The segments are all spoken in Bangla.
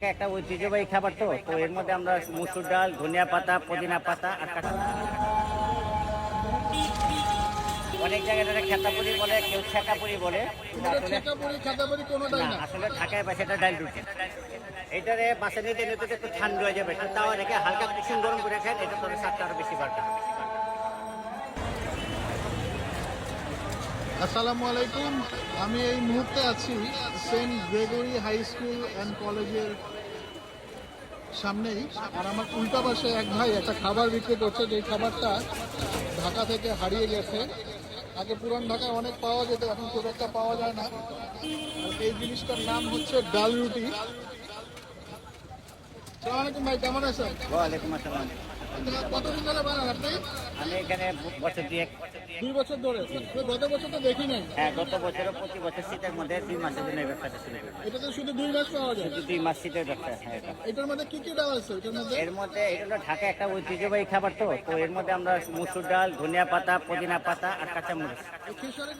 একটা ঐতিহ্যবাহী খাবার তো? তো এর মধ্যে আমরা মুসুর ডাল ধনিয়া পাতা পুদিনা পাতা আর কাঁচা অনেক জায়গায় খেতাপুরি বলে কেউ ছেঁকাপুরি বলে। আসলে ঢাকায় পাশে এটা ডাল রুটি। এটারে বাসে নিতে নিতে একটু ঠান্ডা হয়ে যাবে একটু তাওয়া রেখে হালকা কুসুম গরম করে খান এটা তোর স্বাদটা আরও বেশি বাড়বে। আসসালামু আলাইকুম। আমি এই মুহূর্তে আছি Saint Gregory high school and কলেজের সামনেই। আর আমার উল্টা পাশে এক ভাই একটা খাবার বিক্রি করছে যে খাবারটা ঢাকা থেকে হারিয়ে গেছে। আগে পুরান ঢাকায় অনেক পাওয়া যেত, এখন খুব একটা পাওয়া যায় না। এই জিনিসটার নাম হচ্ছে ডাল রুটি। সালাম আলাইকুম ভাই, কেমন আছেন? ওয়ালাইকুম আসসালাম। কতদিন ধরে বানান আপনি আমি এখানে বছর দিয়ে দুই বছর ধরে? গত বছর তো দেখি নাই। হ্যাঁ গত প্রতি বছর শীতের মধ্যে দুই মাসের জন্য এই ব্যবসাটা শুরু করি এটা তো শুধু দুই মাস পাওয়া যায়? শুধু দুই মাস শীতের ব্যবসা হ্যাঁ এটার মধ্যে কি কি ডাল আছে? এটার মধ্যে? এর মধ্যে এটা ঢাকা একটা ঐতিহ্যবাহী খাবার তো। তো এর মধ্যে আমরা মুসুর ডাল ধনিয়া পাতা পুদিনা পাতা আর কাঁচা মরিচ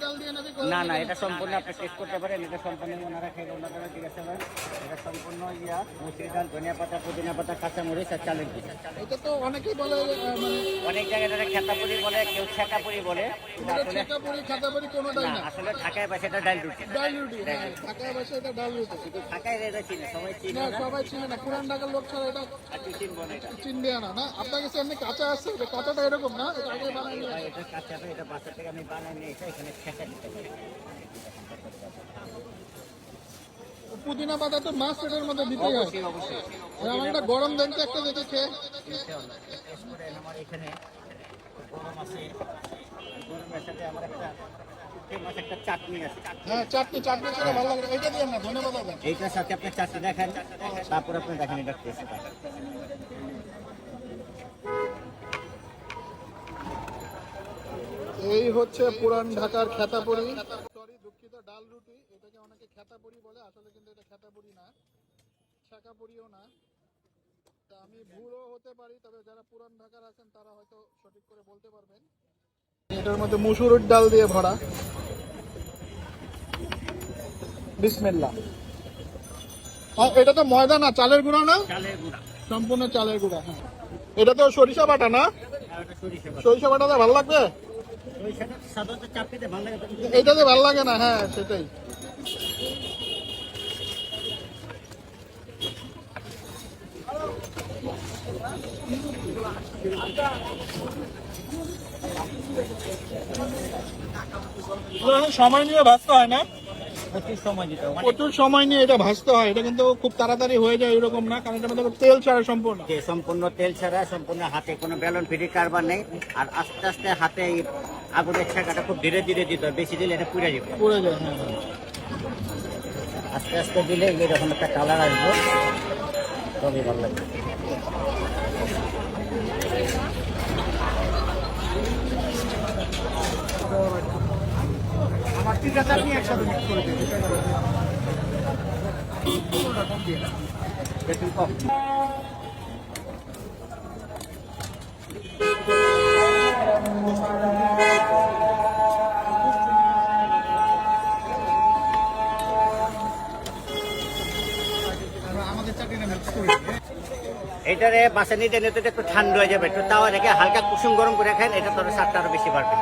ডাল দিয়ে নাকি না না এটা সম্পূর্ণ আপনি টেস্ট করতে পারেন। এটা সম্পূর্ণ ওনারা খেয়ে ওনারা জিজ্ঞাসা করেন। এটা সম্পূর্ণ ইয়া মুসুর ডাল ধনিয়া পাতা পুদিনা পাতা কাঁচা মরিচ আর চালের এটা তো বলে মানে অনেক জায়গায় খেতাপুরি বলে কেউ ছেঁকাপুরি বলে। আসলে ছেঁকাপুরি খাতাপুরি কোনোটাই না আসলে ঢাকায় পাশে এটা ডাল রুটি। ডাল রুটি হ্যাঁ ঢাকায় এটা ডাল রুটি। শুধু ঢাকায় এটা চিনে সবাই চিনে না না? সবাই চিনে না। পুরান ঢাকার লোক ছাড়া এটা চিনবো না এটা। চিনবে না না। আপনার কাছে এমনি কাঁচা আছে? যে কাঁচাটা এরকম না? এটা আগে বানাই নিয়ে ভাই, আসে। এটা কাঁচাটা এটা বাসা থেকে আমি বানিয়ে নিয়ে এখানে ছেঁকা দিতে পারি। পুদিনা পাতা তো মাছ এটার মধ্যে দিতে হয়। আমার একটা গরম দেন তো একটা দেখে খেয়ে। ইনশাআল্লাহ। টেস্ট করে আমার এখানে গরম আছে। গরমের সাথে আমার একটা হ্যাঁ এইটার আপনি চাটনি দেখেন। তারপর আপনি দেখেন এটা এই হচ্ছে পুরান ঢাকার খেতাপুরি সরি দুঃখিত ডাল রুটি এটাকে অনেকে খেতাপুরি বলে আসলে কিন্তু এটা খেতাপুরি না না। তা আমি ভুলও হতে পারি তবে যারা পুরান ঢাকার আছেন তারা হয়তো সঠিক করে বলতে পারবেন। এটার মধ্যে মুসুরের ডাল দিয়ে ভরা। বিসমিল্লাহ। আর এটা তো ময়দা না চালের গুঁড়া না? সম্পূর্ণ চালের গুঁড়া হ্যাঁ। এটা তো সরিষা বাটা না? সরিষা বাটা। বাটাতে ভালো লাগবে। এটাতে ভালো লাগে না হ্যাঁ সেটাই। সময় নিয়ে ভাজতে হয় না? প্রচুর সময় দিতে প্রচুর সময় নিয়ে এটা ভাজতে হয়। এটা কিন্তু খুব তাড়াতাড়ি হয়ে যায় এরকম না কারণ এটার মধ্যে তেল ছাড়া সম্পূর্ণ। সম্পূর্ণ তেল ছাড়া সম্পূর্ণ হাতে কোনো ব্যালন ফ্রি কারবার নেই। আর আস্তে আস্তে হাতে আগুনের ছেঁকাটা খুব ধীরে ধীরে দিতে হয়। বেশি দিলে এটা পুড়ে যাবে। পড়ে যায় হ্যাঁ হ্যাঁ। আস্তে আস্তে দিলে এরকম একটা কালার আসব। তবে ভালো লাগবে। একটু এটারে বাসা নিতে নিতে একটু ঠান্ডা হয়ে যাবে, একটু তাওয়া রেখে হালকা কুসুম গরম করে খান, এটা তোর স্বাদটা আরও বেশি বাড়বে।